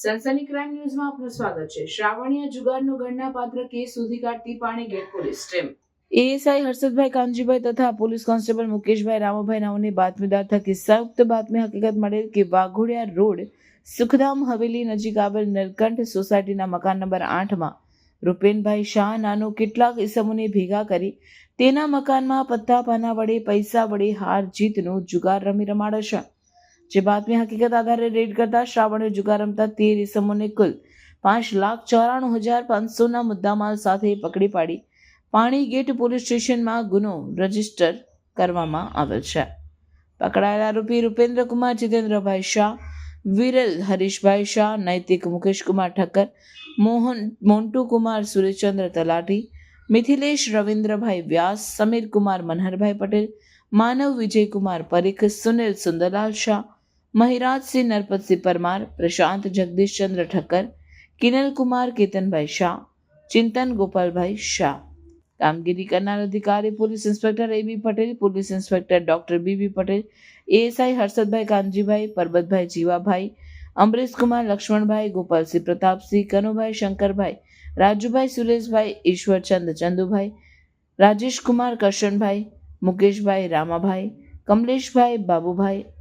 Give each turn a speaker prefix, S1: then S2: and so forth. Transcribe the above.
S1: સનસની crime ન્યૂઝમાં આપનું સ્વાગત છે. શ્રાવણીય જુગારનો ગણના પાત્ર કેસ સુધી કાઢતી પાણી gate police. Team ASI Harshadbhai Kanjibhai તથા પોલીસ કોન્સ્ટેબલ મુકેશભાઈ રામાભાઈ રાવની બાતમીદાર થકી સંયુક્ત બાતમી હકીકત મળેલ કે વાઘોડિયા રોડ, સુખધામ, હવેલી નજીક આવેલ નરકંઠ સોસાયટીના મકાન નંબર આઠમાં રૂપેનભાઈ શાહ નાનો કેટલાક ઇસમોને ભેગા કરી તેના મકાનમાં પત્તા પાના વડે પૈસા વડે હાર જીતનો જુગાર રમી રમાડે છે. જે બાતમી હકીકત આધારે રેડ કરતા શ્રાવણે જુગાર રમતા તેર ઇસમોને કુલ પાંચ લાખ ચોરાણું હજાર પાંચસોના મુદ્દામાલ સાથે પકડી પાડી. પાણી ગેટ પોલીસ સ્ટેશનમાં ગુનો રજિસ્ટર કરવામાં આવેલ છે. પકડાયેલા આરોપી રૂપેન્દ્રકુમાર, જીતેન્દ્રભાઈ શાહ, વિરલ હરીશભાઈ શાહ, નૈતિક મુકેશકુમાર ઠક્કર, મોહન મોન્ટુકુમાર સુરેશચંદ્ર તલાટી, મિથિલેશ રવિન્દ્રભાઈ વ્યાસ, સમીર કુમાર મનહરભાઈ પટેલ, માનવ વિજયકુમાર પરીખ, સુનિલ સુંદરલાલ શાહ महिराज सिंह, नरपत सिंह परमार, प्रशांत, जगदीश चंद्र ठक्कर, किनल कुमार, केतन भाई शाह, चिंतन गोपाल भाई शाह। कामगिरी करना अधिकारी, police inspector A B Patel, police inspector doctor B B Patel, ASI Harshad bhai Kanji bhai परबत भाई जीवा भाई, अमरीश कुमार, लक्ष्मण भाई, गोपाल सिंह प्रताप सिंह, कनु भाई, शंकर भाई, राजू भाई, सुरेश भाई, ईश्वर चंद, चंदू भाई, राजेश कुमार कर्शन भाई, मुकेश भाई, रामा भाई, कमलेश भाई, बाबू भाई